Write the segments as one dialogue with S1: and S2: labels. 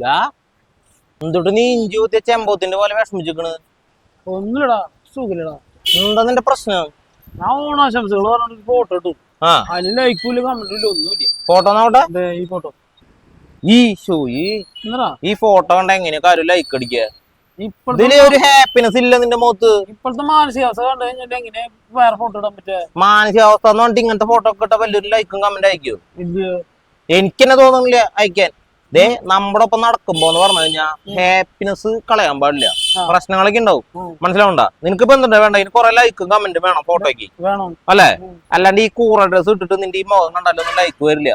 S1: ദാ എന്തുട്ട് നീ ഇഞ്ചി കുത്തിയ ചെമ്പോത്തിന്റെ പോലെ വിഷമിച്ചിക്കണ്
S2: ഒന്നുമില്ലടാ സുഖമില്ലടാ.
S1: എന്താ നിന്റെ പ്രശ്നം?
S2: ഞാൻ ഓണാശംസകൾ പറഞ്ഞിട്ട് ഫോട്ടോ ഇട്ടു.
S1: ആ.
S2: അതിൽ ലൈക്കൂല കമന്റ് ഇല്ല ഒന്നുമില്ല.
S1: ഫോട്ടോ നോട്ടെ
S2: ഈ ഫോട്ടോ
S1: ഈ ഷോ ഈ ഈ ഫോട്ടോ കണ്ട എങ്ങനെയൊക്കെ ആരും ലൈക്ക് അടിക്കുക ഇതിൽ ഒരു ഹാപ്പിനെസ് ഇല്ല നിന്റെ മുഖത്ത്.
S2: ഇപ്പോഴത്തെ മാനസികാവസ്ഥ കണ്ടു കഴിഞ്ഞാൽ എങ്ങനെ വേറെ ഫോട്ടോ ഇടാൻ പറ്റുക
S1: മാനസികാവസ്ഥ എന്ന് പറഞ്ഞിട്ട് ഇങ്ങനത്തെ ഫോട്ടോ ഒക്കെ ഇട്ട വലിയൊരു ലൈക്കും കമന്റ് അയക്കോ? എനിക്കെന്നെ തോന്നുന്നില്ല അയക്കാൻ. ദേ നമ്മുടെ ഒപ്പം നടക്കുമ്പോ എന്ന് പറഞ്ഞു കഴിഞ്ഞാൽ ഹാപ്പിനെസ് കളയാൻ പാടില്ല. പ്രശ്നങ്ങളൊക്കെ ഉണ്ടാവും. മനസ്സിലാവണ്ട? നിനക്ക് ഇപ്പൊ എന്താ വേണ്ട ഇനി കുറെ ലൈക്കും കമന്റും വേണം ഫോട്ടോയ്ക്ക് അല്ലേ? അല്ലാണ്ട് ഈ കൂറ ഡ്രസ് ഇട്ടിട്ട് നിന്റെ ഈ മുഖം കണ്ടാലൊന്നും ലൈക്ക് വരില്ല.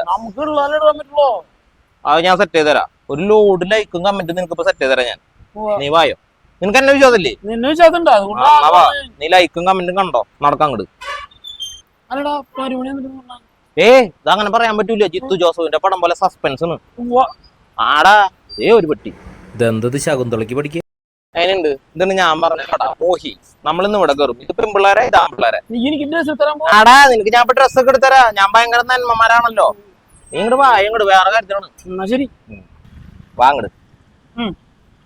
S1: അത് ഞാൻ സെറ്റ് ചെയ്ത് തരാം. ഒരു ലോഡ് ലൈക്കും കമന്റും നിനക്ക് ഇപ്പൊ സെറ്റ് ചെയ്ത് തരാം ഞാൻ. നീ വായോ? നിനക്ക് എന്നെ വിശ്വാസമില്ലേ? നീ ലൈക്കും കമന്റും കണ്ടോ? നടക്കാൻ അങ്ങട്.
S2: അല്ലടാ പരിമണി എന്നിട്ട് പറഞ്ഞാ.
S1: ഏ ഇത് അങ്ങനെ പറയാൻ പറ്റൂല. ജിത്തു ജോസഫിന്റെ പടം പോലെ സസ്പെൻസ് ആണ്. ആടാ ഏ ഒരു പെട്ടി.
S3: ഇതെന്തത് ശകുന്തളയ്ക്ക് പഠിക്കുക?
S1: അതിനുണ്ട്. ഇതാണ് ഞാൻ പറഞ്ഞ മോഹി നമ്മളിന്ന് ഇവിടെ കയറും ഇത് പെൺപിള്ളേരെ ഇത് ആൺപിള്ളേരെ.
S2: നീ എനിക്ക് ഡ്രസ്
S1: ആടാ നിനക്ക് ഞാൻ ഇപ്പൊ ഡ്രസ്സൊക്കെ എടുത്തരാ. ഞാൻ ഭയങ്കര നന്മമാരാണല്ലോ. നീ ഇങ്ങോട്ട് വാ ഇങ്ങോട്ട് വേറെ കാര്യത്തിലാണ്
S2: എന്നാ ശരി. വാങ്ങട്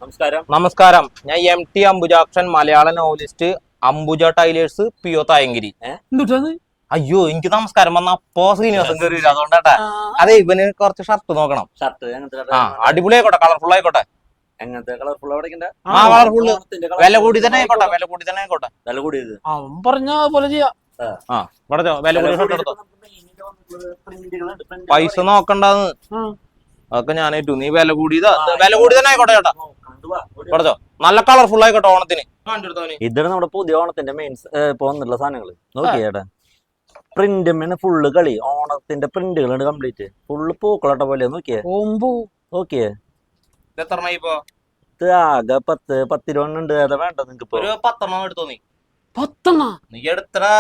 S3: നമസ്കാരം.
S1: നമസ്കാരം. ഞാൻ എം ടി അംബുജാക്ഷൻ മലയാള നോവലിസ്റ്റ് അംബുജ ടൈലേഴ്സ് പിയോ ഒ തായങ്കിരി
S2: എന്തുട്ടത്
S1: അയ്യോ എനിക്ക് നമസ്കാരം വന്ന അപ്പോ ശ്രീനിവാസൻ കയറി വരും അതുകൊണ്ടാട്ടാ. അതെ ഇവന് കുറച്ച് ഷർട്ട് നോക്കണം.
S3: ഷർട്ട്
S1: ആ അടിപൊളി ആയിക്കോട്ടെ കളർഫുൾ ആയിക്കോട്ടെ.
S3: എങ്ങനത്തെ കളർഫുൾ പഠിക്കണ്ട
S1: ആ കളർഫുൾ വില കൂടി തന്നെ ആയിക്കോട്ടെ വില കൂടി തന്നെ ആയിക്കോട്ടെ.
S3: വില കൂടി
S2: അവൻ പറഞ്ഞ പോലെ ചെയ്യാം.
S1: ആ. വില കൂടി ഷർട്ട് എടുത്തോ? പൈസ നോക്കണ്ടെന്ന്. അതൊക്കെ ഞാൻ ഏറ്റു. നീ വില കൂടിയതാ. വില കൂടി തന്നെ ആയിക്കോട്ടെ ചേട്ടാ. പഠിച്ചോ നല്ല കളർഫുൾ ആയിക്കോട്ടെ ഓണത്തിന്.
S3: ഇതാണ് നമ്മുടെ പുതിയ ഓണത്തിന്റെ മെയിൻസ് പോകുന്നുള്ള സാധനങ്ങൾ. നോക്കിയേട്ടാ പ്രിന്റ് ഫുള്ള് കളി. ഓണത്തിന്റെ പ്രിന്റുകളുണ്ട് കംപ്ലീറ്റ് ഫുള്ള് പൂക്കളട്ട പോലെ നോക്കിയേ.
S2: ഓമ്പു.
S1: ഇത്
S3: ഇത് ആകെ പത്ത് പത്തിരുപണ്ണുണ്ട് അതാ വേണ്ട നിങ്ങക്ക് ഇപ്പൊ?
S1: ഒരു പത്തെണ്ണം എടുത്തോ നീ?
S2: പത്തെണ്ണ?
S1: നീ എടുത്തടാ.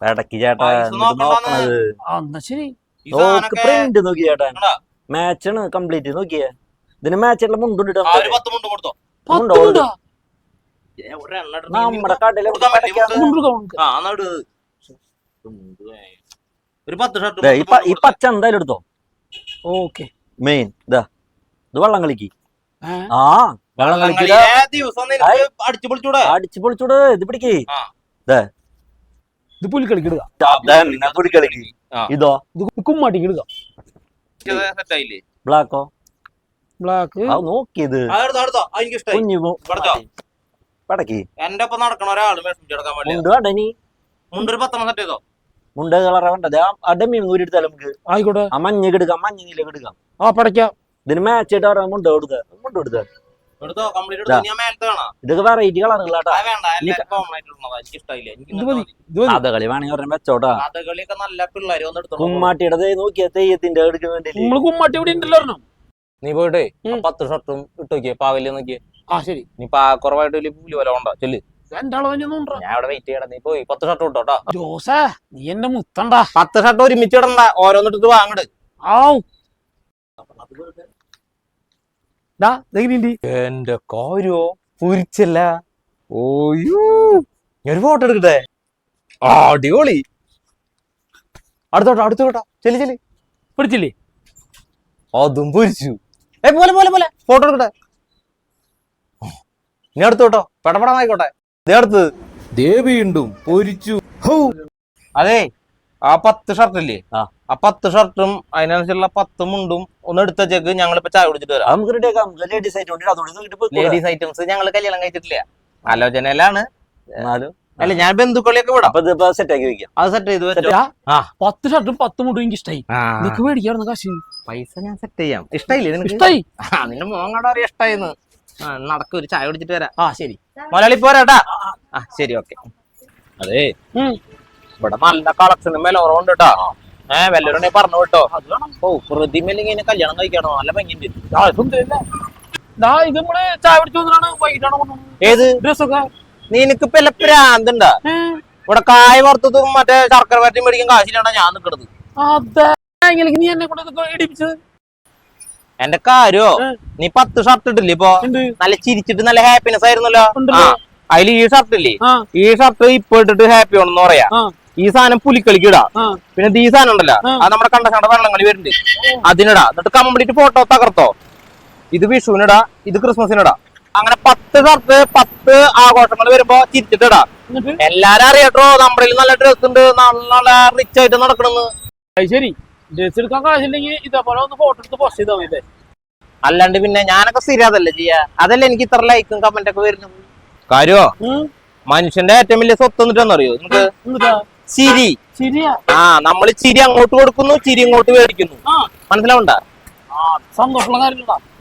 S3: ഇടയ്ക്ക് ചേട്ടാ
S1: മാച്ച്
S3: ആണ്
S1: നോക്കണ്ടാന്ന്.
S3: നോക്കണത്.
S2: ശരി.
S1: ഈ
S3: നോക്ക് പ്രിന്റ് നോക്കി ചേട്ടാ.
S1: കണ്ടാ?
S3: മാച്ചാണ് കംപ്ലീറ്റ് നോക്കിയേ. ഇതിന് മാച്ചുള്ള മുണ്ടുണ്ട് നമ്മുടെ
S1: കടയിൽ ഒരു പത്ത് ഷർട്ട്
S3: ദേ, ഈ പച്ച എന്തായാലും എടുത്തോ?
S2: ഓക്കെ.
S3: മെയിൻ ഇതാ ഇത് വള്ളം കളിക്ക്. ആ വെള്ളം കളിക്കില്ല
S1: അടിച്ചു പൊളിച്ചൂടെ?
S3: അടിച്ചു പൊളിച്ചൂട് ഇത് പിടിക്ക്.
S2: ഇത് പുലിക്കളിക്കിടുക
S3: തന്നെ കുടി കളിക്ക്
S1: ആ.
S3: ഇതോ?
S2: കുമ്മാട്ടിക്ക് ഇടുക.
S1: സെറ്റ് ആയില്ലേ
S3: ബ്ലാക്കോ?
S2: ബ്ലാക്ക്.
S3: നോക്കിയത്. കുഞ്ഞു? പടക്കി.
S1: എന്റെ ഒപ്പം നടക്കണ ഒരാൾ
S3: മുണ്ട് വേണ്ടനി
S1: മുണ്ടൊരു പത്തെണ്ണം സെറ്റ് ചെയ്തോ?
S3: മുണ്ട് കളറ വേണ്ടത് ആ ഡെമ്മിയും നൂരി നമുക്ക്?
S2: ആയിക്കോട്ടെ.
S3: ആ മഞ്ഞ എടുക്കാം മഞ്ഞ നീല എടുക്കാം.
S2: ആ പടയ്ക്കാം.
S3: ഇതിന് മാച്ച് ആയിട്ട് പറയാം മുണ്ട കൊടുക്ക മുണ്ട കൊടുക്ക.
S1: എടുത്തോ കംപ്ലീറ്റ് എടുത്തോ? ഞാൻ മേലത്തെ
S3: ഇതൊക്കെ വെറൈറ്റി കളറുകളാട്ടാ
S1: അത് വേണ്ട എല്ലാവരും കോമൺ ആയിട്ട് ഇടുന്നതാ എനിക്ക് ഇഷ്ടമായില്ല എനിക്ക്
S2: ഇത് മതി
S1: ഇങ്ങനത്തെ മതി.
S2: ഇത് മതി.
S3: കഥ കളി വേണമെങ്കിൽ പറഞ്ഞ വെച്ചോട്ടാ. കുമ്മാട്ടിയുടെ നോക്കിയ തെയ്യത്തിന്റെ എടുക്കാൻ
S2: കുമ്മാട്ടി ഇവിടെ ഉണ്ടല്ലോ
S1: നീ പോയിട്ടേ. പത്ത് ഷർട്ടും ഇട്ട് നോക്കിയേ പാവല്ലേ നോക്കിയേ.
S2: ആ ശരി.
S1: നീ പാ കുറവായിട്ട് വലിയ പുലി വല ഉണ്ടോ? ചെല്ല്.
S2: എന്റെ അളവ് തന്നെ നോണ്ടാ
S1: ഞാൻ അവിടെ വെയിറ്റ് ചെയ്യണം നീ പോയി. പത്ത് ഷർട്ട് ഇട്ടോട്ടോ.
S2: ജോസേ നീ എന്നെ മുത്തണ്ടാ.
S1: പത്ത് ഷർട്ട് ഒരുമിച്ച് ഇടണ്ട. ഓരോന്നിട്ട് വാങ്ങട്
S2: ആവും ഡാ ഇതെങ്ങനെയുണ്ട്
S1: എന്റെ കാര്യോ പുരിച്ചല്ല ഓയോ ഞാൻ ഒരു ഫോട്ടോ എടുക്കട്ടെ? ആ അടിപൊളി. അടുത്തോട്ടോ അടുത്തോട്ടോ. ചെല്ലി ചെല്ലി.
S2: പിടിച്ചില്ലേ?
S1: അതും പൊരിച്ചു. ഏ പോലെ പോലെ പോലെ. ഫോട്ടോ എടുക്കട്ടെ. നീ അടുത്തോട്ടോ. പെടപെടാന്നായിക്കോട്ടെ ദേ അടുത്ത്
S3: ദേ വീണ്ടും പൊരിച്ചു.
S1: അതെ ആ പത്ത് ഷർട്ട് ഇല്ലേ?
S3: ആ.
S1: പത്ത് ഷർട്ടും അതിനനുസരിച്ചുള്ള പത്ത് മുണ്ടും ഒന്ന് എടുത്തേക്ക് ഇപ്പൊ ചായ കുടിച്ചിട്ട് വരാം.
S3: ലേഡീസ്
S1: ഐറ്റംസ് ഞങ്ങൾ കല്യാണം കഴിച്ചിട്ടില്ല. ആലോചനയിലാണ്. അല്ല ഞാൻ ബന്ധുക്കളിയൊക്കെ വിടാം.
S3: അപ്പൊ ഇതിപ്പോ സെറ്റ് ആക്കി വെക്കാം.
S1: അത് സെറ്റ് ചെയ്ത് വെച്ചോ.
S2: പത്ത് ഷർട്ടും പത്ത് മുണ്ടും എനിക്ക് ഇഷ്ടായി മേടിക്കാറുണ്ട് കാശ്?
S1: പൈസ ഞാൻ സെറ്റ് ചെയ്യാം. ഇഷ്ടായില്ലേ നിനക്ക്?
S2: ഇഷ്ടായി.
S1: നിന്റെ കണ്ട ഇഷ്ടായിന്ന്. നടക്കും ഒരു ചായ കുടിച്ചിട്ട് വരാം.
S2: ആ ശരി.
S1: മലയാളി പോരാട്ടാ ആ ശരി ഓക്കെ. അതെ. ഇവിടെ നല്ല കളക്ഷനും വില കുറവുണ്ട് കേട്ടോ ഏഹ് വല്ലവരുണ്ടെ പറഞ്ഞു കേട്ടോ ഓ പ്രതിമയിൽ കല്യാണം കഴിക്കണോ? നല്ല
S2: ഇത് നമ്മൾ ചായ വൈകിട്ടാണ്
S1: ഏത്?
S2: ഡ്രസ്സൊക്കെ
S1: നിനക്ക് ഇപ്പൊ എല്ലാ പ്രാന്തുണ്ടാ? ഇവിടെ കായ വറുത്തതും മറ്റേ ശർക്കര വരട്ടി മേടിക്കാൻ കാശിലാണ് ഞാൻ നിക്കണത്.
S2: അതെ നീ എന്നെ കൊണ്ട് ഇടിപ്പിച്ചത്.
S1: എന്റെ കാര്യോ? നീ പത്ത് ഷർട്ട് ഇട്ടില്ലേ ഇപ്പൊ? നല്ല ചിരിച്ചിട്ട് നല്ല ഹാപ്പിനെസ് ആയിരുന്നല്ലോ? അതിൽ അതിൽ ഈ ഷർട്ട് ഇല്ലേ? ഈ ഷർട്ട് ഇപ്പൊ ഇട്ടിട്ട് ഹാപ്പി ആണെന്ന് പറയാ. ഈ സാധനം പുലിക്കളിക്കിടാ പിന്നെ ഈ സാധനം ഉണ്ടല്ലോ. അത് നമ്മുടെ കണ്ട കണ്ട വെള്ളങ്ങളി വരുന്നുണ്ട്. അതിനിടാ. എന്നിട്ട് കംപ്ലീറ്റ് ഫോട്ടോ തകർത്തോ. ഇത് വിഷുവിനിടാ. ഇത് ക്രിസ്മസിനിടാ. അങ്ങനെ പത്ത് ഷർട്ട് പത്ത് ആഘോഷങ്ങൾ വരുമ്പോ ചിരിച്ചിട്ടിടാ. എല്ലാരും അറിയട്ടോ. നമ്മുടെ നല്ല ഡ്രസ് ഉണ്ട്. നല്ല റിച്ച് ആയിട്ട് നടക്കണെന്ന്.
S2: ശരി. ഡ്രസ് എടുക്കാൻ കാശില്ലെങ്കിൽ ഇതേപോലെ ഒന്ന് ഫോട്ടോ എടുത്ത് പോസ്റ്റ് ചെയ്താൽ മതി അല്ലേ?
S1: അല്ലാണ്ട് പിന്നെ ഞാനൊക്കെ സ്ഥിരാതല്ലേ ചെയ്യാ? അതല്ലേ എനിക്ക് ഇത്ര ലൈക്കും കമന്റ് ഒക്കെ വരുന്നത്? കാര്യോ. മനുഷ്യന്റെ ഏറ്റവും വലിയ സ്വത്ത് എന്നിട്ടെന്നറിയോ
S2: എന്നിട്ടാ
S1: ചിരി. ആ നമ്മൾ ചിരി അങ്ങോട്ട് കൊടുക്കുന്നു ചിരി ഇങ്ങോട്ട് മേടിക്കുന്നു. മനസ്സിലാവണ്ട?
S2: സന്തോഷമുള്ള കാര്യങ്ങളാ.